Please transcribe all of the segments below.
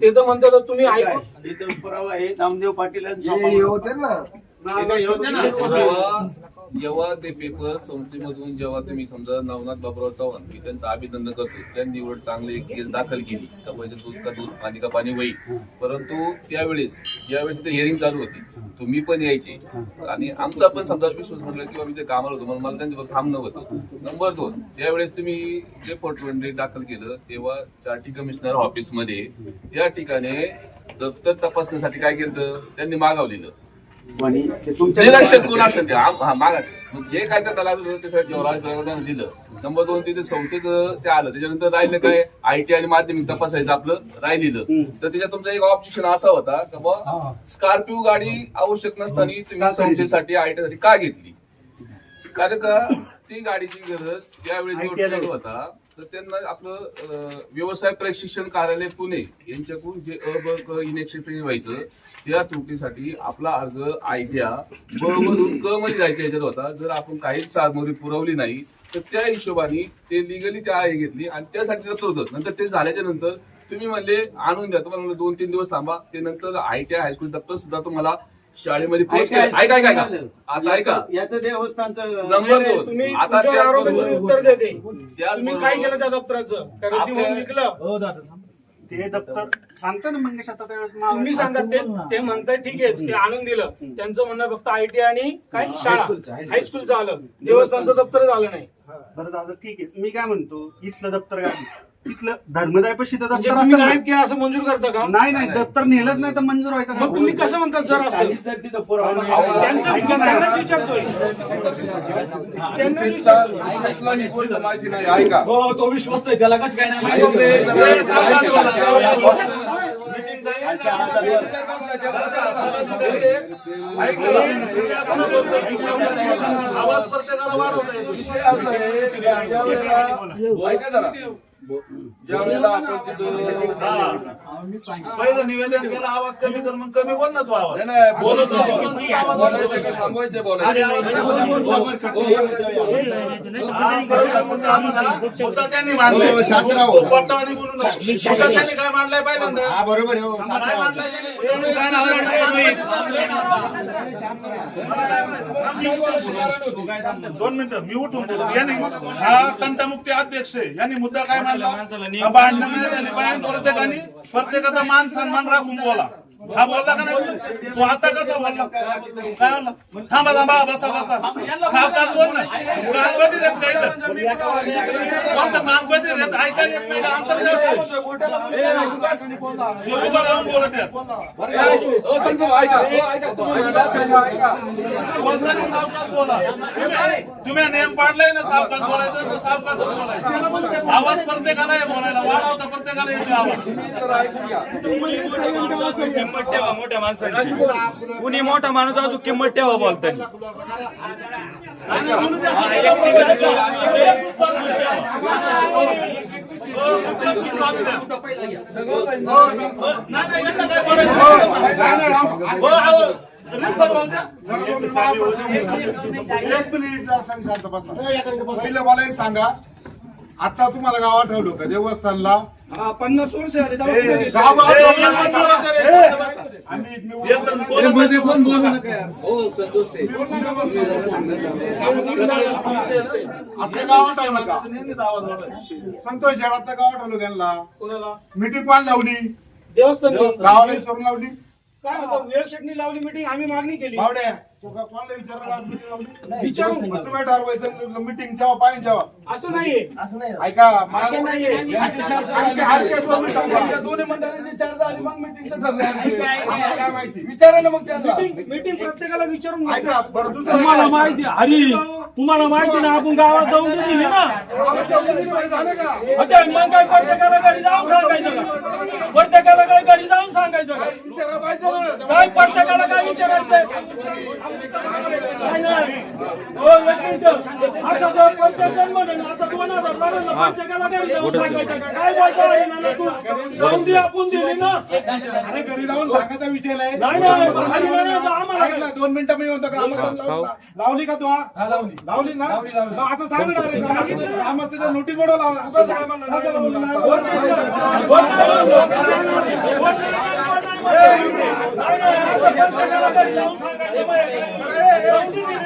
ते तर म्हणतात तुम्ही ऐकून इथं पुरावा आहे. नामदेव पाटील हे. होते ना. हे होते ना? जेव्हा ते पेपर संस्थेमधून जेव्हा तुम्ही समजा नवनाथ बाबुराव चव्हाण मी त्यांचं अभिनंदन करतो त्यांनी निवड चांगली एक केस दाखल केली का पाहिजे दूध का दूध पाणी का पाणी वही. परंतु त्यावेळेस ज्यावेळेस ते हिअरिंग चालू होती तुम्ही पण यायचे. आणि आमचा पण समजा विश्वास म्हटलं की बाबा मी ते कामाला होतो म्हणून मला त्यांच्यावर थांबणं होतं. नंबर दोन त्यावेळेस तुम्ही जे पोर्टमेंट दाखल केलं तेव्हा चार्टी कमिशनर ऑफिसमध्ये त्या ठिकाणी दप्तर तपासण्यासाठी काय केलं त्यांनी मागवलेलं. ते तुमच्या लक्षात कोण असेल ते आम- हा, मागा. मग जे काय त्या लागत होतं ते सगळं जेवराज ड्रायव्हरला दिलं. नंबर दोन तिथे संस्थेत ते आलं. त्याच्यानंतर राहिलं काय? आयटी आणि माध्यमिक तपासायचं आपलं राहिलेलं. तर त्याच्यात तुमचा एक ऑप्शन असा होता का बा स्कॉर्पिओ गाडी आवश्यक नसताना तुम्ही संस्थेसाठी आयटी साठी का घेतली? कारण का ती गाडीची गरज त्यावेळी जो ITI ला ट्रेड होता तर त्यांना आपलं व्यवसाय प्रशिक्षण कार्यालय पुणे यांच्याकडून जे अ ब क इनेक्शन व्हायचं त्या त्रुटीसाठी आपला अर्ज आयट्या बरोबर क मध्ये जायच्या याच्यात होता. जर आपण काहीच सामग्री पुरवली नाही तर त्या हिशोबाने ते लिगली त्या आई घेतली आणि त्यासाठी दप्तर होतं नंतर ते झाल्याच्यानंतर तुम्ही म्हणले आणून द्या. तुम्हाला म्हणलं दोन तीन दिवस थांबा. ते नंतर आय टी आय हायस्कूल दप्तर सुद्धा तुम्हाला शाळेमध्ये पोस्ट केलं. ऐका ऐका ऐका. आता ऐका. याचं- याचं देवस्थानचं नंबर नाही, दोन. तुम्ही आता उत्तर देते. तुम्ही काय केलं त्या दप्तराचं? आपल्या- विकलं. ते दप्तर सांगतो ना मंगेश आता त्यावेळेस नाव- तुम्ही सांगा ते ते म्हणताय ठीक आहे ते आणून दिलं. त्यांचं म्हणणं फक्त आयटी आणि काय? शाळा. हायस्कूलचं आलं. देवस्थानचं दप्तर झालं नाही. बरं दादा ठीक आहे. मी काय म्हणतो? इथलं दप्तर काय? तिथलं धर्मदायपाशी तर म्हणजे दप्तर तुम्ही असेल असं मंजूर करता का? नाही नाही दप्तर नेलंच नाही तर मंजूर व्हायचं मग तुम्ही कसं म्हणतात जर असं. त्यांचं. त्यांनाच विचारतोय. त्यांनाच विचारतोय. कसला ही गोष्ट माहिती नाही ऐका. हो तो विश्वस्त आहे त्याला कसं काय नाही ऐकले माहिती? आवाज प्रत्येकाला वाढवता येतो विषय असा आहे ज्या वेळेला ऐका जरा. ज्या वेळेला आपण तिथं पहिलं निवेदन केलं आवाज कमी कर मग कमी बोल ना तू आवाज नाही, नाही, बोलत बोलायचं का थांबवायचं त्यांनी मांडलाय हो, शास्त्राव. तो पट्टावानी बोलू नको. मुद्दा त्यांनी काय मांडलाय पहिल्यांदा हा बरोबर आहे हो, काय शास्त्राव. मांडलाय त्यांनी? तुम्ही काय नाव दोन मिनिटं मी उठून बोलतो. यांनी हा तंटमुक्ती अध्यक्ष आहे. यांनी मुद्दा काय मांडला? प्रत्येकाचा मान सन्मान राखून बोला. हा बोलला का नाही? तो आता कसा बोलला? काय बोलला थांबा थांबा बसा बसा. सावकाश बोल ना मानपती देत काही तर मानपती देत ऐकायला येत नाही? अंतर उभं राहून बोलत आहेत हो, बोलताना सावकाश बोला? तुम्ही नेम पाडलाय ना सावकाश बोलायचं? तर सावकाशच बोलायचं. आवाज प्रत्येकाला बोलायला. वाढवता प्रत्येकाला येतो आवाज. किंमत ठेवा मोठ्या माणसांची. कुणी मोठा माणूस असो किंमत ठेवा बोलताना. एक मिनिट जरा सांग शांत बसा. पहिलं मला एक सांगा. आता तुम्हाला गाव आठवलं का? देवस्थानला? हा, पन्नास वर्ष गावात का संतोष जगातल्या गावात आठवलं त्यांना. कोणाला? कोण लावली. देवस्थान. गावाला विचारून लावली. काय होतं विवेक शेट्टी लावली मिटिंग आम्ही मागणी केली. बावड्या तू का कोणाला विचारलं गावात meeting लावली विचारून मग तुम्ही ठरवायचं मिटिंग जेव्हा पाहिजे जेव्हा असं नाहीये. ऐका असं नाहीये. आणखी- आणखी दोन मिनिटं थांबा. दोन्ही मंडळांनी चर्चा आणि मग ठरलं. आम्हाला काय माहिती विचारा ना मग त्यांना. मीटिंग मीटिंग प्रत्येकाला विचारून. ऐका बरं दुसरं तुम्हाला माहिती हरी. तुम्हाला माहिती ना आपण गावात जाऊन दिली ना? मग काय प्रत्येकाला घरी जाऊन सांगायचं का? प्रत्येकाला काय घरी जाऊन सांगायचं. काय प्रत्येकाला काय एक आता जर जण म्हणेल, आता दोन हजार लागेल ना, काय का? काय ना तू? जाऊन दे, आपण दिली ना. अरे घरी जाऊन सांगायचा विषय नाही नाही, नाही, खाली नाही, नाही, आम्हाला ऐक ना, दोन मिनिटं मी म्हणतो ग्रामस्थांना लावली- लावली का तू हा? लावली ना मग असं सांग ना रे ग्रामस्थाच्या नोटीस बोर्ड लावला असं लावली नाही, नाही, असं जाऊन सांगायचं. जाऊन दिली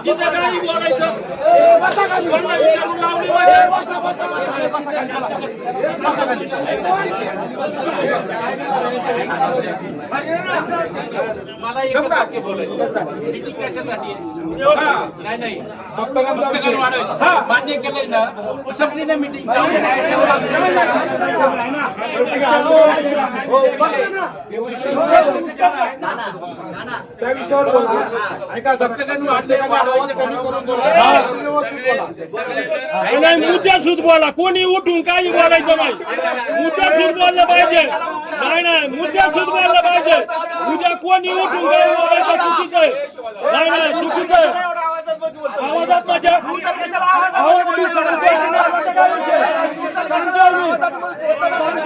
चुकीचं काही बोलायचं. कोणाला विचारून लावली पाहिजे. मला एक वाक्य बोलायचं मीटिंग कशासाठी? नाही नाही. हा, मान्य केलंय ना संपली ना मीटिंग त्या विषयावर बोला ऐका प्रत्येकाने आवाज कमी करून बोला नाही मुद्दा सुद्धा बोला कोणी उठून काही बोलायचं नाही मुद्दा सुद्धा बोललं पाहिजे नाही नाही मुद्दा सुद्धा बोललं पाहिजे उद्या कोणी उठून काही बोलायचं चुकीचं आहे नाही नाही चुकीचं आहे आवाजात माझ्या आवाज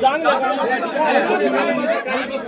चांगलं.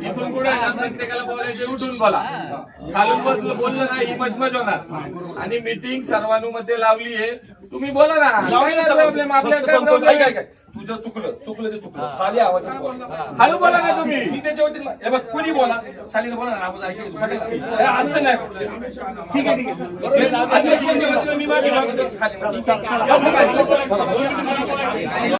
इथून पुढे प्रत्येकाला बोलायचे उठून बोला खालून बसलं बोललं ना ही मजमज होणार आणि मीटिंग सर्वानुमते लावली आहे तुम्ही बोला ना प्रॉब्लेम आपल्या तुझं चुकलं चुकलं ते चुकलं खाली आवाज बोल हळू बोला ना तुम्ही मी त्याच्यावरती बघ कुणी बोला सालीला बोला ना आवाज ऐकू सगळ्यांना असं नाही ठीक आहे ठीक आहे. मी मागे खाली